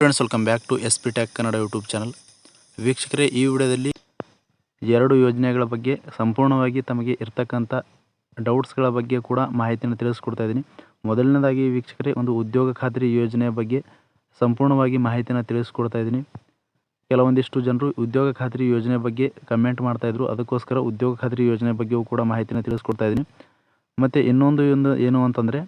Friends welcome back to S P tack Kannada YouTube channel ವೀಕ್ಷಕರೇ, ಈ ವಿಡಿಯೋದಲ್ಲಿ ಎರಡು ಯೋಜನೆಗಳ ಬಗ್ಗೆ ಸಂಪೂರ್ಣವಾಗಿ ತಮಗೆ ಇರ್ತಕ್ಕಂಥ ಡೌಟ್ಸ್ಗಳ ಬಗ್ಗೆ ಕೂಡ ಮಾಹಿತಿಯನ್ನು ತಿಳಿಸ್ಕೊಡ್ತಾ ಇದ್ದೀನಿ. ಮೊದಲನೇದಾಗಿ ವೀಕ್ಷಕರೇ, ಒಂದು ಉದ್ಯೋಗ ಖಾತ್ರಿ ಯೋಜನೆಯ ಬಗ್ಗೆ ಸಂಪೂರ್ಣವಾಗಿ ಮಾಹಿತಿಯನ್ನು ತಿಳಿಸ್ಕೊಡ್ತಾ ಇದ್ದೀನಿ. ಕೆಲವೊಂದಿಷ್ಟು ಜನರು ಉದ್ಯೋಗ ಖಾತ್ರಿ ಯೋಜನೆ ಬಗ್ಗೆ ಕಮೆಂಟ್ ಮಾಡ್ತಾಯಿದ್ರು ಅದಕ್ಕೋಸ್ಕರ ಉದ್ಯೋಗ ಖಾತ್ರಿ ಯೋಜನೆ ಬಗ್ಗೆಯೂ ಕೂಡ ಮಾಹಿತಿಯನ್ನು ತಿಳಿಸ್ಕೊಡ್ತಾ ಇದ್ದೀನಿ. ಮತ್ತು ಇನ್ನೊಂದು ಒಂದು ಏನು ಅಂತಂದರೆ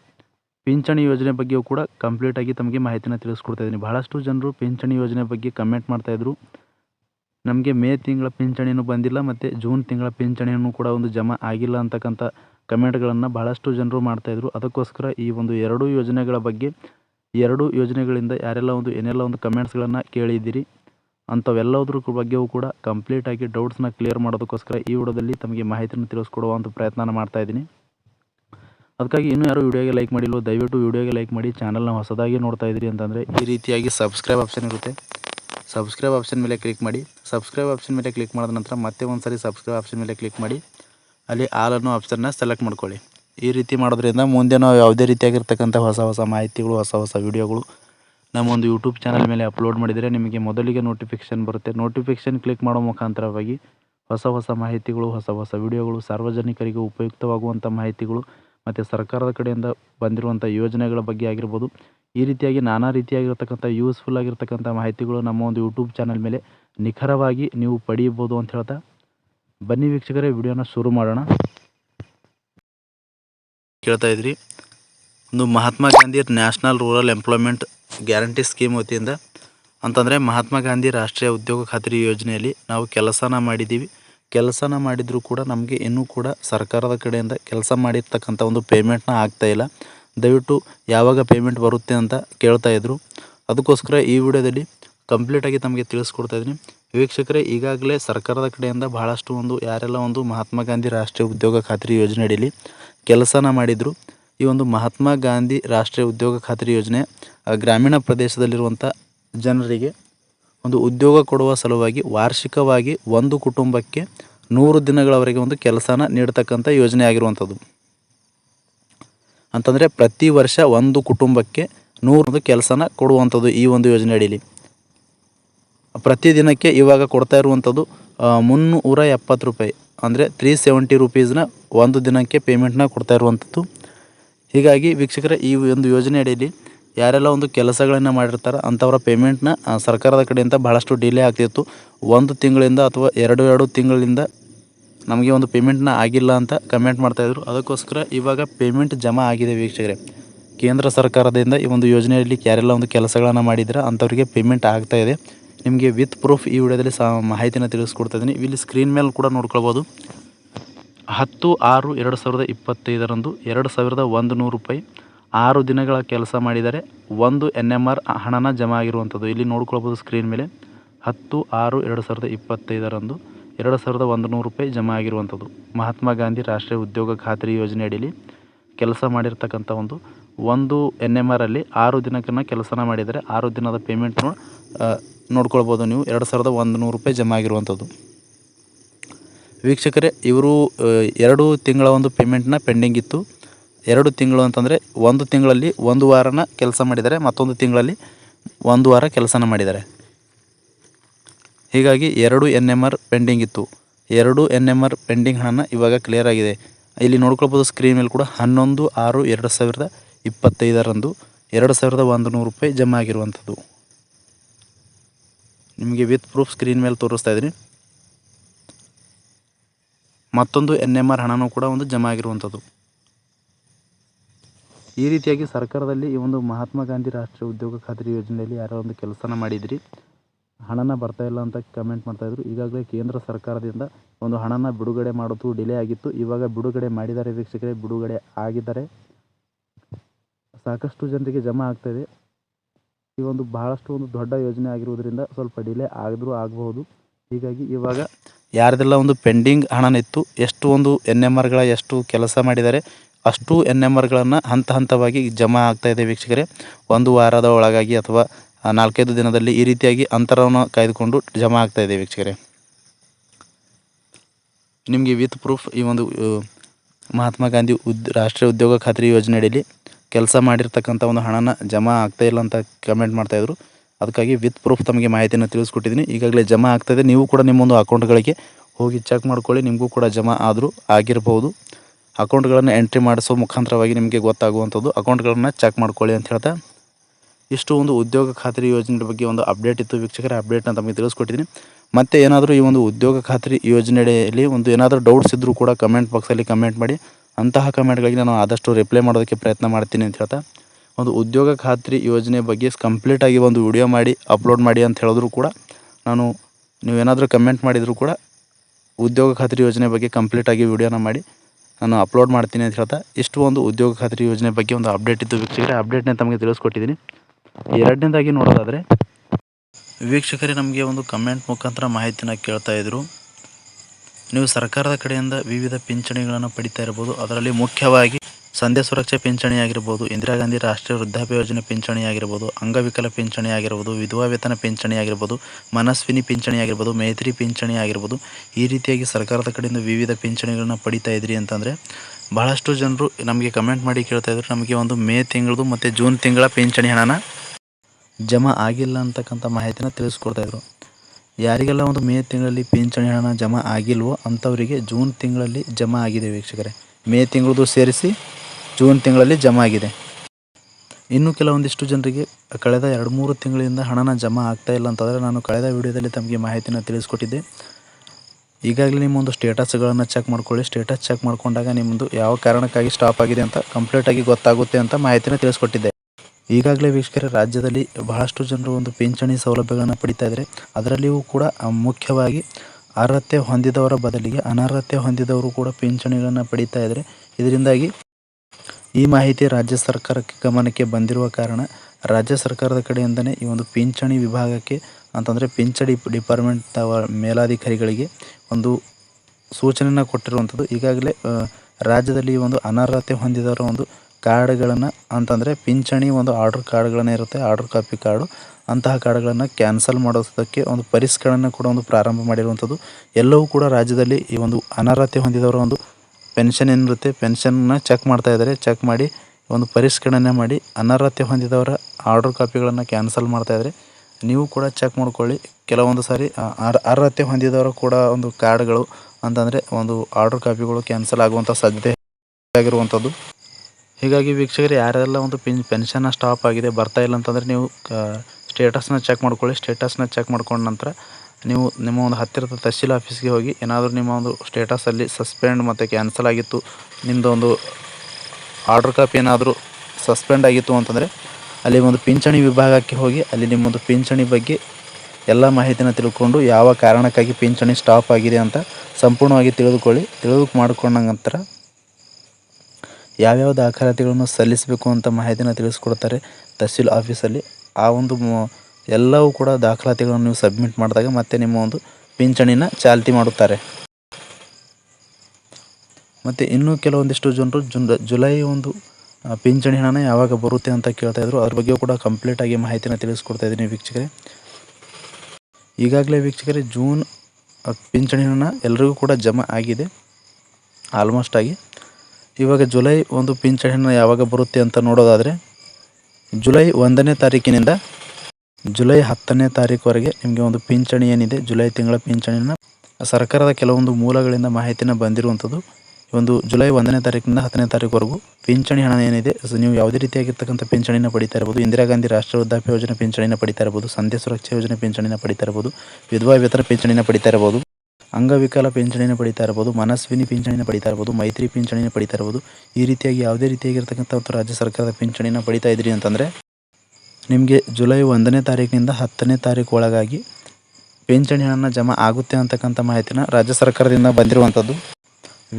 ಪಿಂಚಣಿ ಯೋಜನೆ ಬಗ್ಗೆಯೂ ಕೂಡ ಕಂಪ್ಲೀಟಾಗಿ ತಮಗೆ ಮಾಹಿತಿನ ತಿಳಿಸ್ಕೊಡ್ತಾ ಇದ್ದೀನಿ. ಬಹಳಷ್ಟು ಜನರು ಪಿಂಚಣಿ ಯೋಜನೆ ಬಗ್ಗೆ ಕಮೆಂಟ್ ಮಾಡ್ತಾಯಿದ್ರು ನಮಗೆ ಮೇ ತಿಂಗಳ ಪಿಂಚಣಿನೂ ಬಂದಿಲ್ಲ ಮತ್ತು ಜೂನ್ ತಿಂಗಳ ಪಿಂಚಣಿಯನ್ನು ಕೂಡ ಒಂದು ಜಮಾ ಆಗಿಲ್ಲ ಅಂತಕ್ಕಂಥ ಕಮೆಂಟ್ಗಳನ್ನು ಬಹಳಷ್ಟು ಜನರು ಮಾಡ್ತಾಯಿದ್ರು ಅದಕ್ಕೋಸ್ಕರ ಈ ಒಂದು ಎರಡು ಯೋಜನೆಗಳ ಬಗ್ಗೆ ಎರಡು ಯೋಜನೆಗಳಿಂದ ಯಾರೆಲ್ಲ ಒಂದು ಏನೆಲ್ಲ ಒಂದು ಕಮೆಂಟ್ಸ್ಗಳನ್ನು ಕೇಳಿದ್ದೀರಿ, ಅಂಥವೆಲ್ಲದ್ರ ಬಗ್ಗೆಯೂ ಕೂಡ ಕಂಪ್ಲೀಟಾಗಿ ಡೌಟ್ಸ್ನ ಕ್ಲಿಯರ್ ಮಾಡೋದಕ್ಕೋಸ್ಕರ ಈ ವಿಡಿಯೋದಲ್ಲಿ ತಮಗೆ ಮಾಹಿತಿಯನ್ನು ತಿಳಿಸ್ಕೊಡುವಂಥ ಪ್ರಯತ್ನ ಮಾಡ್ತಾ ಇದ್ದೀನಿ. ಅದಕ್ಕಾಗಿ ಇನ್ನೂ ಯಾರು ವೀಡಿಯೋಗೆ ಲೈಕ್ ಮಾಡಿಲ್ಲ, ದಯವಿಟ್ಟು ವೀಡಿಯೋಗೆ ಲೈಕ್ ಮಾಡಿ ಚಾನಲ್ನ ಹೊಸದಾಗಿ ನೋಡ್ತಾ ಇದ್ರಿ ಅಂತಂದರೆ ಈ ರೀತಿಯಾಗಿ ಸಬ್ಸ್ಕ್ರೈಬ್ ಆಪ್ಷನ್ ಇರುತ್ತೆ. ಸಬ್ಸ್ಕ್ರೈಬ್ ಆಪ್ಷನ್ ಮೇಲೆ ಕ್ಲಿಕ್ ಮಾಡಿ ಸಬ್ಸ್ಕ್ರೈಬ್ ಆಪ್ಷನ್ ಮೇಲೆ ಕ್ಲಿಕ್ ಮಾಡಿದ ನಂತರ ಮತ್ತೆ ಒಂದು ಸಾರಿ ಸಬ್ಸ್ಕ್ರೈಬ್ ಆಪ್ಷನ್ ಮೇಲೆ ಕ್ಲಿಕ್ ಮಾಡಿ, ಅಲ್ಲಿ ಆಲ್ ಅನ್ನೋ ಆಪ್ಷನ್ನ ಸೆಲೆಕ್ಟ್ ಮಾಡ್ಕೊಳ್ಳಿ. ಈ ರೀತಿ ಮಾಡೋದ್ರಿಂದ ಮುಂದೆ ನಾವು ಯಾವುದೇ ರೀತಿಯಾಗಿರ್ತಕ್ಕಂಥ ಹೊಸ ಹೊಸ ಮಾಹಿತಿಗಳು, ಹೊಸ ಹೊಸ ವೀಡಿಯೋಗಳು ನಮ್ಮೊಂದು ಯೂಟ್ಯೂಬ್ ಚಾನಲ್ ಮೇಲೆ ಅಪ್ಲೋಡ್ ಮಾಡಿದರೆ ನಿಮಗೆ ಮೊದಲಿಗೆ ನೋಟಿಫಿಕೇಷನ್ ಬರುತ್ತೆ. ನೋಟಿಫಿಕೇಷನ್ ಕ್ಲಿಕ್ ಮಾಡೋ ಮುಖಾಂತರವಾಗಿ ಹೊಸ ಹೊಸ ಮಾಹಿತಿಗಳು, ಹೊಸ ಹೊಸ ವಿಡಿಯೋಗಳು, ಸಾರ್ವಜನಿಕರಿಗೆ ಉಪಯುಕ್ತವಾಗುವಂಥ ಮಾಹಿತಿಗಳು ಮತ್ತು ಸರ್ಕಾರದ ಕಡೆಯಿಂದ ಬಂದಿರುವಂಥ ಯೋಜನೆಗಳ ಬಗ್ಗೆ ಆಗಿರ್ಬೋದು, ಈ ರೀತಿಯಾಗಿ ನಾನಾ ರೀತಿಯಾಗಿರ್ತಕ್ಕಂಥ ಯೂಸ್ಫುಲ್ ಆಗಿರ್ತಕ್ಕಂಥ ಮಾಹಿತಿಗಳು ನಮ್ಮ ಒಂದು ಯೂಟ್ಯೂಬ್ ಚಾನಲ್ ಮೇಲೆ ನಿಖರವಾಗಿ ನೀವು ಪಡೆಯಬೋದು ಅಂತ ಹೇಳ್ತಾ, ಬನ್ನಿ ವೀಕ್ಷಕರೇ, ವಿಡಿಯೋನ ಶುರು ಮಾಡೋಣ. ಕೇಳ್ತಾ ಇದ್ರಿ, ಒಂದು Mahatma Gandhi National Rural Employment Guarantee Scheme ವತಿಯಿಂದ, ಅಂತಂದರೆ ಮಹಾತ್ಮ ಗಾಂಧಿ ರಾಷ್ಟ್ರೀಯ ಉದ್ಯೋಗ ಖಾತ್ರಿ ಯೋಜನೆಯಲ್ಲಿ ನಾವು ಕೆಲಸನ ಮಾಡಿದ್ದೀವಿ. ಕೆಲಸನ ಮಾಡಿದರೂ ಕೂಡ ನಮಗೆ ಇನ್ನೂ ಕೂಡ ಸರ್ಕಾರದ ಕಡೆಯಿಂದ ಕೆಲಸ ಮಾಡಿರ್ತಕ್ಕಂಥ ಒಂದು ಪೇಮೆಂಟ್ನ ಆಗ್ತಾಯಿಲ್ಲ ದಯವಿಟ್ಟು ಯಾವಾಗ ಪೇಮೆಂಟ್ ಬರುತ್ತೆ ಅಂತ ಕೇಳ್ತಾ ಇದ್ರು. ಅದಕ್ಕೋಸ್ಕರ ಈ ವಿಡಿಯೋದಲ್ಲಿ ಕಂಪ್ಲೀಟಾಗಿ ತಮಗೆ ತಿಳಿಸ್ಕೊಡ್ತಾ ಇದ್ದೀನಿ. ವೀಕ್ಷಕರೇ, ಈಗಾಗಲೇ ಸರ್ಕಾರದ ಕಡೆಯಿಂದ ಬಹಳಷ್ಟು ಒಂದು ಯಾರೆಲ್ಲ ಒಂದು ಮಹಾತ್ಮ ಗಾಂಧಿ ರಾಷ್ಟ್ರೀಯ ಉದ್ಯೋಗ ಖಾತ್ರಿ ಯೋಜನೆ ಅಡಿಯಲ್ಲಿ ಕೆಲಸನ ಮಾಡಿದರು. ಈ ಒಂದು ಮಹಾತ್ಮ ಗಾಂಧಿ ರಾಷ್ಟ್ರೀಯ ಉದ್ಯೋಗ ಖಾತ್ರಿ ಯೋಜನೆ ಗ್ರಾಮೀಣ ಪ್ರದೇಶದಲ್ಲಿರುವಂಥ ಜನರಿಗೆ ಒಂದು ಉದ್ಯೋಗ ಕೊಡುವ ಸಲುವಾಗಿ ವಾರ್ಷಿಕವಾಗಿ ಒಂದು ಕುಟುಂಬಕ್ಕೆ ನೂರು ದಿನಗಳವರೆಗೆ ಒಂದು ಕೆಲಸನ ನೀಡತಕ್ಕಂಥ ಯೋಜನೆ ಆಗಿರುವಂಥದ್ದು. ಅಂತಂದರೆ ಪ್ರತಿ ವರ್ಷ ಒಂದು ಕುಟುಂಬಕ್ಕೆ ನೂರೊಂದು ಕೆಲಸನ ಕೊಡುವಂಥದ್ದು ಈ ಒಂದು ಯೋಜನೆ ಅಡಿಯಲ್ಲಿ ಪ್ರತಿ ದಿನಕ್ಕೆ ಇವಾಗ ಕೊಡ್ತಾ ಇರುವಂಥದ್ದು ಮುನ್ನೂರ ಎಪ್ಪತ್ತು ರೂಪಾಯಿ. ಅಂದರೆ ತ್ರೀ ಸೆವೆಂಟಿ ರುಪೀಸ್ನ ಒಂದು ದಿನಕ್ಕೆ ಪೇಮೆಂಟ್ನ ಕೊಡ್ತಾ ಇರುವಂಥದ್ದು. ಹೀಗಾಗಿ ವೀಕ್ಷಕರ, ಈ ಒಂದು ಯೋಜನೆ ಅಡಿಯಲ್ಲಿ ಯಾರೆಲ್ಲ ಒಂದು ಕೆಲಸಗಳನ್ನು ಮಾಡಿರ್ತಾರೆ ಅಂಥವರ ಪೇಮೆಂಟ್ನ ಸರ್ಕಾರದ ಕಡೆಯಿಂದ ಭಾಳಷ್ಟು ಡಿಲೇ ಆಗ್ತಿತ್ತು. ಒಂದು ತಿಂಗಳಿಂದ ಅಥವಾ ಎರಡು ಎರಡು ತಿಂಗಳಿಂದ ನಮಗೆ ಒಂದು ಪೇಮೆಂಟ್ನ ಆಗಿಲ್ಲ ಅಂತ ಕಮೆಂಟ್ ಮಾಡ್ತಾಯಿದ್ರು ಅದಕ್ಕೋಸ್ಕರ ಇವಾಗ ಪೇಮೆಂಟ್ ಜಮಾ ಆಗಿದೆ ವೀಕ್ಷಕರೇ. ಕೇಂದ್ರ ಸರ್ಕಾರದಿಂದ ಈ ಒಂದು ಯೋಜನೆಯಲ್ಲಿ ಯಾರೆಲ್ಲ ಒಂದು ಕೆಲಸಗಳನ್ನು ಮಾಡಿದ್ರೆ ಅಂಥವ್ರಿಗೆ ಪೇಮೆಂಟ್ ಇದೆ. ನಿಮಗೆ ವಿತ್ ಪ್ರೂಫ್ ಈ ವಿಡಿಯೋದಲ್ಲಿ ಸಹ ಮಾಹಿತಿನ ತಿಳಿಸ್ಕೊಡ್ತಾ ಇದ್ದೀನಿ ಇಲ್ಲಿ ಸ್ಕ್ರೀನ್ ಮೇಲೆ ಕೂಡ ನೋಡ್ಕೊಳ್ಬೋದು. ಹತ್ತು, ಆರು, ಎರಡು ಸಾವಿರದ ಇಪ್ಪತ್ತೈದರಂದು ಎರಡು ಸಾವಿರದ ಒಂದು ನೂರು ರೂಪಾಯಿ ಆರು ದಿನಗಳ ಕೆಲಸ ಮಾಡಿದರೆ ಒಂದು ಎನ್ ಎಂ ಆರ್ ಹಣನ ಜಮಾ ಆಗಿರುವಂಥದ್ದು. ಇಲ್ಲಿ ನೋಡ್ಕೊಳ್ಬೋದು ಸ್ಕ್ರೀನ್ ಮೇಲೆ. ಹತ್ತು ಆರು ಎರಡು ಸಾವಿರದ ಇಪ್ಪತ್ತೈದರಂದು ಎರಡು ಸಾವಿರದ ಒಂದು ನೂರು ರೂಪಾಯಿ ಜಮಾ ಆಗಿರುವಂಥದ್ದು. ಮಹಾತ್ಮ ಗಾಂಧಿ ರಾಷ್ಟ್ರೀಯ ಉದ್ಯೋಗ ಖಾತ್ರಿ ಯೋಜನೆ ಅಡಿಯಲ್ಲಿ ಕೆಲಸ ಮಾಡಿರ್ತಕ್ಕಂಥ ಒಂದು ಒಂದು ಎನ್ ಎಂ ಆರಲ್ಲಿ ಆರು ದಿನಕ್ಕನ್ನು ಕೆಲಸನ ಮಾಡಿದರೆ ಆರು ದಿನದ ಪೇಮೆಂಟ್ನು ನೋಡ್ಕೊಳ್ಬೋದು ನೀವು. ಎರಡು ಸಾವಿರದ ಒಂದು ನೂರು ರೂಪಾಯಿ ಜಮಾ ಆಗಿರುವಂಥದ್ದು. ವೀಕ್ಷಕರೇ, ಇವರು ಎರಡು ತಿಂಗಳ ಒಂದು ಪೇಮೆಂಟ್ನ ಪೆಂಡಿಂಗ್ ಇತ್ತು. ಎರಡು ತಿಂಗಳು ಅಂತಂದರೆ ಒಂದು ತಿಂಗಳಲ್ಲಿ ಒಂದು ವಾರನ ಕೆಲಸ ಮಾಡಿದ್ದಾರೆ ಮತ್ತೊಂದು ತಿಂಗಳಲ್ಲಿ ಒಂದು ವಾರ ಕೆಲಸನ ಮಾಡಿದ್ದಾರೆ ಹೀಗಾಗಿ ಎರಡು ಎನ್ ಎಂ ಆರ್ ಪೆಂಡಿಂಗ್ ಇತ್ತು. ಎರಡು ಎನ್ ಎಂ ಆರ್ ಪೆಂಡಿಂಗ್ ಹಣನ ಇವಾಗ ಕ್ಲಿಯರ್ ಆಗಿದೆ. ಇಲ್ಲಿ ನೋಡ್ಕೊಳ್ಬೋದು ಸ್ಕ್ರೀನ್ ಮೇಲೆ ಕೂಡ ಹನ್ನೊಂದು ಆರು ಎರಡು ಸಾವಿರದ ಇಪ್ಪತ್ತೈದರಂದು ಎರಡು ಸಾವಿರದ ಒಂದು ನೂರು ರೂಪಾಯಿ ಜಮಾ ಆಗಿರುವಂಥದ್ದು. ನಿಮಗೆ ವಿತ್ ಪ್ರೂಫ್ ಸ್ಕ್ರೀನ್ ಮೇಲೆ ತೋರಿಸ್ತಾ ಇದ್ದೀನಿ. ಮತ್ತೊಂದು ಎನ್ ಎಂ ಆರ್ ಹಣನೂ ಕೂಡ ಒಂದು ಜಮಾ ಆಗಿರುವಂಥದ್ದು. ಈ ರೀತಿಯಾಗಿ ಸರ್ಕಾರದಲ್ಲಿ ಈ ಒಂದು ಮಹಾತ್ಮ ಗಾಂಧಿ ರಾಷ್ಟ್ರೀಯ ಉದ್ಯೋಗ ಖಾತ್ರಿ ಯೋಜನೆಯಲ್ಲಿ ಯಾರೋ ಒಂದು ಕೆಲಸನ ಮಾಡಿದ್ರಿ, ಹಣನ ಬರ್ತಾ ಇಲ್ಲ ಅಂತ ಕಮೆಂಟ್ ಮಾಡ್ತಾಯಿದ್ರು ಈಗಾಗಲೇ ಕೇಂದ್ರ ಸರ್ಕಾರದಿಂದ ಒಂದು ಹಣನ ಬಿಡುಗಡೆ ಮಾಡೋದು ಡಿಲೇ ಆಗಿತ್ತು. ಇವಾಗ ಬಿಡುಗಡೆ ಮಾಡಿದ್ದಾರೆ ವೀಕ್ಷಕರೇ, ಬಿಡುಗಡೆ ಆಗಿದ್ದಾರೆ. ಸಾಕಷ್ಟು ಜನರಿಗೆ ಜಮಾ ಆಗ್ತಾಯಿದೆ ಈ ಒಂದು ಬಹಳಷ್ಟು ಒಂದು ದೊಡ್ಡ ಯೋಜನೆ ಆಗಿರುವುದರಿಂದ ಸ್ವಲ್ಪ ಡಿಲೇ ಆಗಿದ್ರೂ ಆಗಬಹುದು. ಹೀಗಾಗಿ ಇವಾಗ ಯಾರ್ದೆಲ್ಲ ಒಂದು ಪೆಂಡಿಂಗ್ ಹಣನಿತ್ತು, ಎಷ್ಟು ಒಂದು ಎನ್ ಎಂ ಆರ್ಗಳ ಎಷ್ಟು ಕೆಲಸ ಮಾಡಿದ್ದಾರೆ ಅಷ್ಟು ಎನ್ ಎಂ ಆರ್ಗಳನ್ನು ಹಂತ ಹಂತವಾಗಿ ಜಮಾ ಆಗ್ತಾಯಿದೆ ವೀಕ್ಷಕರೇ. ಒಂದು ವಾರದ ಒಳಗಾಗಿ ಅಥವಾ ನಾಲ್ಕೈದು ದಿನದಲ್ಲಿ ಈ ರೀತಿಯಾಗಿ ಅಂತರವನ್ನು ಕಾಯ್ದುಕೊಂಡು ಜಮಾ ಆಗ್ತಾಯಿದೆ ವೀಕ್ಷಕರೇ. ನಿಮಗೆ ವಿತ್ ಪ್ರೂಫ್ ಈ ಒಂದು ಮಹಾತ್ಮ ಗಾಂಧಿ ಉದ್, ರಾಷ್ಟ್ರೀಯ ಉದ್ಯೋಗ ಖಾತ್ರಿ ಯೋಜನೆ ಅಡಿಯಲ್ಲಿ ಕೆಲಸ ಮಾಡಿರ್ತಕ್ಕಂಥ ಒಂದು ಹಣನ ಜಮಾ ಆಗ್ತಾಯಿಲ್ಲ ಅಂತ ಕಮೆಂಟ್ ಮಾಡ್ತಾಯಿದ್ರು ಅದಕ್ಕಾಗಿ ವಿತ್ ಪ್ರೂಫ್ ತಮಗೆ ಮಾಹಿತಿಯನ್ನು ತಿಳಿಸ್ಕೊಟ್ಟಿದ್ದೀನಿ. ಈಗಾಗಲೇ ಜಮಾ ಆಗ್ತಾಯಿದೆ ನೀವು ಕೂಡ ನಿಮ್ಮೊಂದು ಅಕೌಂಟ್ಗಳಿಗೆ ಹೋಗಿ ಚೆಕ್ ಮಾಡ್ಕೊಳ್ಳಿ. ನಿಮಗೂ ಕೂಡ ಜಮಾ ಆದರೂ ಆಗಿರ್ಬೋದು. ಅಕೌಂಟ್ಗಳನ್ನು ಎಂಟ್ರಿ ಮಾಡಿಸೋ ಮುಖಾಂತರವಾಗಿ ನಿಮಗೆ ಗೊತ್ತಾಗುವಂಥದ್ದು. ಅಕೌಂಟ್ಗಳನ್ನು ಚೆಕ್ ಮಾಡ್ಕೊಳ್ಳಿ ಅಂತ ಹೇಳ್ತಾ ಇಷ್ಟು ಒಂದು ಉದ್ಯೋಗ ಖಾತ್ರಿ ಯೋಜನೆ ಬಗ್ಗೆ ಒಂದು ಅಪ್ಡೇಟ್ ಇತ್ತು. ವೀಕ್ಷಕರ ಅಪ್ಡೇಟ್ನ ತಮಗೆ ತಿಳಿಸ್ಕೊಟ್ಟಿದ್ದೀನಿ. ಮತ್ತೆ ಏನಾದರೂ ಈ ಒಂದು ಉದ್ಯೋಗ ಖಾತ್ರಿ ಯೋಜನೆಯಲ್ಲಿ ಒಂದು ಏನಾದರೂ ಡೌಟ್ಸ್ ಇದ್ದರೂ ಕೂಡ ಕಮೆಂಟ್ ಬಾಕ್ಸಲ್ಲಿ ಕಮೆಂಟ್ ಮಾಡಿ. ಅಂತಹ ಕಮೆಂಟ್ಗಳಿಗೆ ನಾನು ಆದಷ್ಟು ರಿಪ್ಲೈ ಮಾಡೋದಕ್ಕೆ ಪ್ರಯತ್ನ ಮಾಡ್ತೀನಿ ಅಂತ ಹೇಳ್ತಾ ಒಂದು ಉದ್ಯೋಗ ಖಾತ್ರಿ ಯೋಜನೆ ಬಗ್ಗೆ ಕಂಪ್ಲೀಟಾಗಿ ಒಂದು ವಿಡಿಯೋ ಮಾಡಿ, ಅಪ್ಲೋಡ್ ಮಾಡಿ ಅಂತ ಹೇಳಿದ್ರು ಕೂಡ ನಾನು ನೀವೇನಾದರೂ ಕಮೆಂಟ್ ಮಾಡಿದರೂ ಕೂಡ ಉದ್ಯೋಗ ಖಾತ್ರಿ ಯೋಜನೆ ಬಗ್ಗೆ ಕಂಪ್ಲೀಟಾಗಿ ವಿಡಿಯೋನ ಮಾಡಿ. ನಾನು ಅಪ್ಲೋಡ್ ಮಾಡ್ತೀನಿ ಅಂತ ಹೇಳ್ತಾ ಇಷ್ಟು ಒಂದು ಉದ್ಯೋಗ ಖಾತ್ರಿ ಯೋಜನೆ ಬಗ್ಗೆ ಒಂದು ಅಪ್ಡೇಟ್ ಇತ್ತು ವೀಕ್ಷಕರೇ. ಅಪ್ಡೇಟ್ನ ತಮಗೆ ತಿಳಿಸ್ಕೊಟ್ಟಿದ್ದೀನಿ. ಎರಡನೇದಾಗಿ ನೋಡೋದಾದರೆ, ವೀಕ್ಷಕರೇ, ನಮಗೆ ಒಂದು ಕಮೆಂಟ್ ಮುಖಾಂತರ ಮಾಹಿತಿನ ಕೇಳ್ತಾ ಇದ್ದರು ನೀವು ಸರ್ಕಾರದ ಕಡೆಯಿಂದ ವಿವಿಧ ಪಿಂಚಣಿಗಳನ್ನು ಪಡಿತಾ ಇರ್ಬೋದು. ಅದರಲ್ಲಿ ಮುಖ್ಯವಾಗಿ ಸಂಧ್ಯಾ ಸುರಕ್ಷಾ ಪಿಂಚಣಿ ಆಗಿರ್ಬೋದು ಇಂದಿರಾ ಗಾಂಧಿ ರಾಷ್ಟ್ರೀಯ ವೃದ್ಧಾಪ್ಯ ಯೋಜನೆ ಪಿಂಚಣಿ ಆಗಿರ್ಬೋದು ಅಂಗವಿಕಲ ಪಿಂಚಣಿ ಆಗಿರ್ಬೋದು ವಿಧವಾ ವೇತನ ಪಿಂಚಣಿ ಆಗಿರ್ಬೋದು ಮನಸ್ವಿನಿ ಪಿಂಚಣಿ ಆಗಿರ್ಬೋದು ಮೈತ್ರಿ ಪಿಂಚಣಿ ಆಗಿರ್ಬೋದು ಈ ರೀತಿಯಾಗಿ ಸರ್ಕಾರದ ಕಡೆಯಿಂದ ವಿವಿಧ ಪಿಂಚಣಿಗಳನ್ನ ಪಡಿತಾ ಇದ್ರಿ ಅಂತಂದರೆ ಬಹಳಷ್ಟು ಜನರು ನಮಗೆ ಕಮೆಂಟ್ ಮಾಡಿ ಕೇಳ್ತಾ ಇದ್ರು. ನಮಗೆ ಒಂದು ಮೇ ತಿಂಗಳದು ಮತ್ತು ಜೂನ್ ತಿಂಗಳ ಪಿಂಚಣಿ ಹಣನ ಜಮಾ ಆಗಿಲ್ಲ ಅಂತಕ್ಕಂಥ ಮಾಹಿತಿನ ತಿಳಿಸ್ಕೊಡ್ತಾಯಿದ್ರು ಯಾರಿಗೆಲ್ಲ ಒಂದು ಮೇ ತಿಂಗಳಲ್ಲಿ ಪಿಂಚಣಿ ಹಣ ಜಮಾ ಆಗಿಲ್ವೋ ಅಂಥವರಿಗೆ ಜೂನ್ ತಿಂಗಳಲ್ಲಿ ಜಮಾ ಆಗಿದೆ ವೀಕ್ಷಕರೇ. ಮೇ ತಿಂಗಳದು ಸೇರಿಸಿ ಜೂನ್ ತಿಂಗಳಲ್ಲಿ ಜಮಾ ಆಗಿದೆ. ಇನ್ನು ಕೆಲವೊಂದಿಷ್ಟು ಜನರಿಗೆ ಕಳೆದ ಎರಡು ಮೂರು ತಿಂಗಳಿಂದ ಹಣನ ಜಮಾ ಆಗ್ತಾ ಇಲ್ಲ ಅಂತಂದರೆ ನಾನು ಕಳೆದ ವಿಡಿಯೋದಲ್ಲಿ ತಮಗೆ ಮಾಹಿತಿನ ತಿಳಿಸ್ಕೊಟ್ಟಿದ್ದೆ. ಈಗಾಗಲೇ ನಿಮ್ಮೊಂದು ಸ್ಟೇಟಸ್ಗಳನ್ನು ಚೆಕ್ ಮಾಡ್ಕೊಳ್ಳಿ. ಸ್ಟೇಟಸ್ ಚೆಕ್ ಮಾಡ್ಕೊಂಡಾಗ ನಿಮ್ಮದು ಯಾವ ಕಾರಣಕ್ಕಾಗಿ ಸ್ಟಾಪ್ ಆಗಿದೆ ಅಂತ ಕಂಪ್ಲೀಟಾಗಿ ಗೊತ್ತಾಗುತ್ತೆ ಅಂತ ಮಾಹಿತಿನ ತಿಳಿಸ್ಕೊಟ್ಟಿದ್ದೆ. ಈಗಾಗಲೇ ವೀಕ್ಷಕರ, ರಾಜ್ಯದಲ್ಲಿ ಬಹಳಷ್ಟು ಜನರು ಒಂದು ಪಿಂಚಣಿ ಸೌಲಭ್ಯಗಳನ್ನು ಪಡಿತಾ ಇದ್ದಾರೆ. ಅದರಲ್ಲಿಯೂ ಕೂಡ ಮುಖ್ಯವಾಗಿ ಅರ್ಹತೆ ಹೊಂದಿದವರ ಬದಲಿಗೆ ಅನರ್ಹತೆ ಹೊಂದಿದವರು ಕೂಡ ಪಿಂಚಣಿಗಳನ್ನು ಪಡಿತಾ ಇದ್ದಾರೆ. ಇದರಿಂದಾಗಿ ಈ ಮಾಹಿತಿ ರಾಜ್ಯ ಸರ್ಕಾರಕ್ಕೆ ಗಮನಕ್ಕೆ ಬಂದಿರುವ ಕಾರಣ ರಾಜ್ಯ ಸರ್ಕಾರದ ಕಡೆಯಿಂದನೇ ಈ ಒಂದು ಪಿಂಚಣಿ ವಿಭಾಗಕ್ಕೆ, ಅಂತಂದರೆ ಪಿಂಚಣಿ ಡಿಪಾರ್ಟ್ಮೆಂಟ್ ಮೇಲಾಧಿಕಾರಿಗಳಿಗೆ ಒಂದು ಸೂಚನೆಯನ್ನು ಕೊಟ್ಟಿರುವಂಥದ್ದು. ಈಗಾಗಲೇ ರಾಜ್ಯದಲ್ಲಿ ಒಂದು ಅನರ್ಹತೆ ಹೊಂದಿದವರ ಒಂದು ಕಾರ್ಡ್ಗಳನ್ನು, ಅಂತಂದರೆ ಪಿಂಚಣಿ ಒಂದು ಆರ್ಡ್ರ್ ಕಾರ್ಡ್ಗಳನ್ನೇ ಇರುತ್ತೆ, ಆರ್ಡ್ರ್ ಕಾಪಿ ಕಾರ್ಡು. ಅಂತಹ ಕಾರ್ಡ್ಗಳನ್ನು ಕ್ಯಾನ್ಸಲ್ ಮಾಡೋದಕ್ಕೆ ಒಂದು ಪರಿಷ್ಕರಣೆ ಕೂಡ ಒಂದು ಪ್ರಾರಂಭ ಮಾಡಿರುವಂಥದ್ದು. ಎಲ್ಲವೂ ಕೂಡ ರಾಜ್ಯದಲ್ಲಿ ಈ ಒಂದು ಅನರ್ಹತೆ ಹೊಂದಿದವರ ಒಂದು ಪೆನ್ಷನ್ ಏನಿರುತ್ತೆ ಪೆನ್ಷನ್ನ ಚೆಕ್ ಮಾಡ್ತಾ ಇದ್ದಾರೆ ಚೆಕ್ ಮಾಡಿ, ಒಂದು ಪರಿಷ್ಕರಣೆ ಮಾಡಿ, ಅನರ್ಹತೆ ಹೊಂದಿದವರ ಆರ್ಡರ್ ಕಾಪಿಗಳನ್ನು ಕ್ಯಾನ್ಸಲ್ ಮಾಡ್ತಾ ಇದ್ದಾರೆ ನೀವು ಕೂಡ ಚೆಕ್ ಮಾಡ್ಕೊಳ್ಳಿ. ಕೆಲವೊಂದು ಸಾರಿ ಅರ್ಹತೆ ಹೊಂದಿದವರು ಕೂಡ ಒಂದು ಕಾರ್ಡ್ಗಳು ಅಂತಂದರೆ ಒಂದು ಆರ್ಡರ್ ಕಾಪಿಗಳು ಕ್ಯಾನ್ಸಲ್ ಆಗುವಂಥ ಸಾಧ್ಯತೆ ಆಗಿರುವಂಥದ್ದು ಹೀಗಾಗಿ ವೀಕ್ಷಕರು, ಯಾರೆಲ್ಲ ಒಂದು ಪಿನ್, ಪೆನ್ಷನ್ನ ಸ್ಟಾಪ್ ಆಗಿದೆ, ಬರ್ತಾ ಇಲ್ಲ ಅಂತಂದರೆ ನೀವು ಸ್ಟೇಟಸ್ನ ಚೆಕ್ ಮಾಡ್ಕೊಳ್ಳಿ. ಸ್ಟೇಟಸ್ನ ಚೆಕ್ ಮಾಡ್ಕೊಂಡ ನಂತರ ನೀವು ನಿಮ್ಮ ಒಂದು ಹತ್ತಿರದ ತಹಶೀಲ್ ಆಫೀಸ್ಗೆ ಹೋಗಿ ಏನಾದರೂ ನಿಮ್ಮ ಒಂದು ಸ್ಟೇಟಸಲ್ಲಿ ಸಸ್ಪೆಂಡ್ ಮತ್ತು ಕ್ಯಾನ್ಸಲ್ ಆಗಿತ್ತು ನಿಮ್ಮದೊಂದು ಆರ್ಡ್ರ್ ಕಾಪಿ ಏನಾದರೂ ಸಸ್ಪೆಂಡ್ ಆಗಿತ್ತು ಅಂತಂದರೆ ಅಲ್ಲಿ ಒಂದು ಪಿಂಚಣಿ ವಿಭಾಗಕ್ಕೆ ಹೋಗಿ ಅಲ್ಲಿ ನಿಮ್ಮೊಂದು ಪಿಂಚಣಿ ಬಗ್ಗೆ ಎಲ್ಲ ಮಾಹಿತಿನ ತಿಳ್ಕೊಂಡು ಯಾವ ಕಾರಣಕ್ಕಾಗಿ ಪಿಂಚಣಿ ಸ್ಟಾಪ್ ಆಗಿದೆ ಅಂತ ಸಂಪೂರ್ಣವಾಗಿ ತಿಳಿದುಕೊಳ್ಳಿ. ತಿಳಿದು ಮಾಡಿಕೊಂಡ ನಂತರ ಯಾವ್ಯಾವ ದಾಖಲಾತಿಗಳನ್ನು ಸಲ್ಲಿಸಬೇಕು ಅಂತ ಮಾಹಿತಿನ ತಿಳಿಸ್ಕೊಡ್ತಾರೆ ತಹಸೀಲ್ ಆಫೀಸಲ್ಲಿ. ಆ ಒಂದು ಎಲ್ಲವೂ ಕೂಡ ದಾಖಲಾತಿಗಳನ್ನು ನೀವು ಸಬ್ಮಿಟ್ ಮಾಡಿದಾಗ ಮತ್ತೆ ನಿಮ್ಮ ಒಂದು ಪಿಂಚಣಿನ ಚಾಲ್ತಿ ಮಾಡುತ್ತಾರೆ. ಮತ್ತು ಇನ್ನೂ ಕೆಲವೊಂದಿಷ್ಟು ಜನರು ಜುನ್, ಜುಲೈ ಒಂದು ಪಿಂಚಣಿ ಹಣನ ಯಾವಾಗ ಬರುತ್ತೆ ಅಂತ ಕೇಳ್ತಾ ಇದ್ರು. ಅದ್ರ ಬಗ್ಗೆ ಕೂಡ ಕಂಪ್ಲೀಟಾಗಿ ಮಾಹಿತಿನ ತಿಳಿಸ್ಕೊಡ್ತಾ ಇದ್ದೀನಿ ವೀಕ್ಷಕರೇ. ಈಗಾಗಲೇ ವೀಕ್ಷಕರೇ, ಜೂನ್ ಪಿಂಚಣಿ ಹಣ ಎಲ್ರಿಗೂ ಕೂಡ ಜಮಾ ಆಗಿದೆ. ಆಲ್ಮೋಸ್ಟ್ ಆಗಿ. ಇವಾಗ ಜುಲೈ ಒಂದು ಪಿಂಚಣಿ ಹಣ ಯಾವಾಗ ಬರುತ್ತೆ ಅಂತ ನೋಡೋದಾದರೆ, ಜುಲೈ ಒಂದನೇ ತಾರೀಕಿನಿಂದ ಜುಲೈ ಹತ್ತನೇ ತಾರೀಕುವರೆಗೆ ನಿಮಗೆ ಒಂದು ಪಿಂಚಣಿ ಏನಿದೆ, ಜುಲೈ ತಿಂಗಳ ಪಿಂಚಣಿನ ಸರ್ಕಾರದ ಕೆಲವೊಂದು ಮೂಲಗಳಿಂದ ಮಾಹಿತಿನ ಬಂದಿರುವಂಥದ್ದು ಒಂದು ಜುಲೈ ಒಂದನೇ ತಾರೀಕಿನಿಂದ ಹತ್ತನೇ ತಾರೀಕುವರೆಗೂ ಪಿಂಚಣಿ ಹಣ ಏನಿದೆ ನೀವು ಯಾವುದೇ ರೀತಿಯಾಗಿರ್ತಕ್ಕಂಥ ಪಿಂಚಣಿನ ಪಡಿತಾ ಇರ್ಬೋದು, ಇಂದಿರಾ ಗಾಂಧಿ ರಾಷ್ಟ್ರ ವೃದ್ಧಾಪ್ಯ ಯೋಜನೆ ಪಿಂಚಣಿನ ಪಡಿತಾ ಇರ್ಬೋದು, ಸಂಧ್ಯಾ ಸುರಕ್ಷಾ ಯೋಜನೆ ಪಿಂಚಣಿನ ಪಡಿತಾ ಇರ್ಬೋದು, ವಿಧವಾ ವೇತನ ಪಿಂಚಣಿನ ಪಡಿತಾ ಇರ್ಬೋದು, ಅಂಗವಿಕಲ ಪಿಂಚಣಿನ ಪಡಿತಾ ಇರ್ಬೋದು, ಮನಸ್ವಿನಿ ಪಿಂಚಣಿನ ಪಡಿತಾ ಇರ್ಬೋದು, ಮೈತ್ರಿ ಪಿಂಚಣಿನ ಪಡಿತಾ ಇರ್ಬೋದು, ಈ ರೀತಿಯಾಗಿ ಯಾವುದೇ ರೀತಿಯಾಗಿರ್ತಕ್ಕಂಥ ರಾಜ್ಯ ಸರ್ಕಾರದ ಪಿಂಚಣಿನ ಪಡಿತಾ ಇದ್ರಿ ಅಂತಂದರೆ ನಿಮಗೆ ಜುಲೈ ಒಂದನೇ ತಾರೀಕಿನಿಂದ ಹತ್ತನೇ ತಾರೀಕು ಒಳಗಾಗಿ ಪಿಂಚಣಿ ಹಣ ಜಮಾ ಆಗುತ್ತೆ ಅಂತಕ್ಕಂಥ ಮಾಹಿತಿನ ರಾಜ್ಯ ಸರ್ಕಾರದಿಂದ ಬಂದಿರುವಂಥದ್ದು.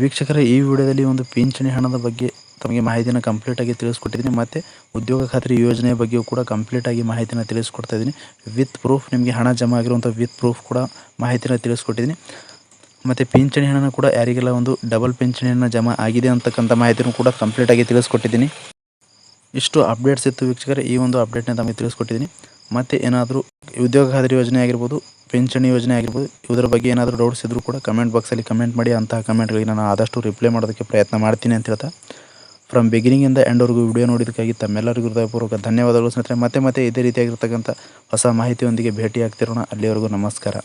ವೀಕ್ಷಕರ, ಈ ವಿಡಿಯೋದಲ್ಲಿ ಒಂದು ಪಿಂಚಣಿ ಹಣದ ಬಗ್ಗೆ ತಮಗೆ ಮಾಹಿತಿನ ಕಂಪ್ಲೀಟಾಗಿ ತಿಳಿಸ್ಕೊಟ್ಟಿದ್ದೀನಿ. ಮತ್ತು ಉದ್ಯೋಗ ಖಾತ್ರಿ ಯೋಜನೆಯ ಬಗ್ಗೆಯೂ ಕೂಡ ಕಂಪ್ಲೀಟಾಗಿ ಮಾಹಿತಿನ ತಿಳಿಸ್ಕೊಡ್ತಾ ಇದ್ದೀನಿ. ವಿತ್ ಪ್ರೂಫ್ ನಿಮಗೆ ಹಣ ಜಮಾ ಆಗಿರುವಂಥ ವಿತ್ ಪ್ರೂಫ್ ಕೂಡ ಮಾಹಿತಿನ ತಿಳಿಸ್ಕೊಟ್ಟಿದ್ದೀನಿ. ಮತ್ತು ಪಿಂಚಣಿ ಹಣನ ಕೂಡ ಯಾರಿಗೆಲ್ಲ ಒಂದು ಡಬಲ್ ಪಿಂಚಣಿ ಹಣ ಜಮಾ ಆಗಿದೆ ಅಂತಕ್ಕಂಥ ಮಾಹಿತಿನೂ ಕೂಡ ಕಂಪ್ಲೀಟಾಗಿ ತಿಳಿಸ್ಕೊಟ್ಟಿದ್ದೀನಿ. ಇಷ್ಟು ಅಪ್ಡೇಟ್ಸ್ ಇತ್ತು ವೀಕ್ಷಕರೇ, ಈ ಒಂದು ಅಪ್ಡೇಟ್ನ ತಮಗೆ ತಿಳಿಸ್ಕೊಟ್ಟಿದ್ದೀನಿ ಮತ್ತು ಏನಾದರೂ ಉದ್ಯೋಗ ಖಾತರಿ ಯೋಜನೆ ಆಗಿರ್ಬೋದು, ಪಿಂಚಣಿ ಯೋಜನೆ ಆಗಿರ್ಬೋದು ಇದರ ಬಗ್ಗೆ ಏನಾದರೂ ಡೌಟ್ಸ್ ಇದ್ದರೂ ಕೂಡ ಕಮೆಂಟ್ ಬಾಕ್ಸಲ್ಲಿ ಕಮೆಂಟ್ ಮಾಡಿ, ಅಂತಹ ಕಮೆಂಟ್ಗಳಿಗೆ ನಾನು ಆದಷ್ಟು ರಿಪ್ಲೈ ಮಾಡೋದಕ್ಕೆ ಪ್ರಯತ್ನ ಮಾಡ್ತೀನಿ ಅಂತ ಹೇಳ್ತಾ. ಫ್ರಮ್ ಬಿಗಿನಿಂಗಿಂದ ಎಂಡ್ವರೆಗೂ ವಿಡಿಯೋ ನೋಡಿದ್ದಕ್ಕಾಗಿ ತಮ್ಮೆಲ್ಲರಿಗೂ ಹೃದಯಪೂರ್ವಕ ಧನ್ಯವಾದಗಳು ಸ್ನೇಹಿತರೆ. ಮತ್ತೆ ಮತ್ತೆ ಇದೇ ರೀತಿಯಾಗಿರ್ತಕ್ಕಂಥ ಹೊಸ ಮಾಹಿತಿಯೊಂದಿಗೆ ಭೇಟಿಯಾಗ್ತಿರೋಣ. ಅಲ್ಲಿವರೆಗೂ ನಮಸ್ಕಾರ.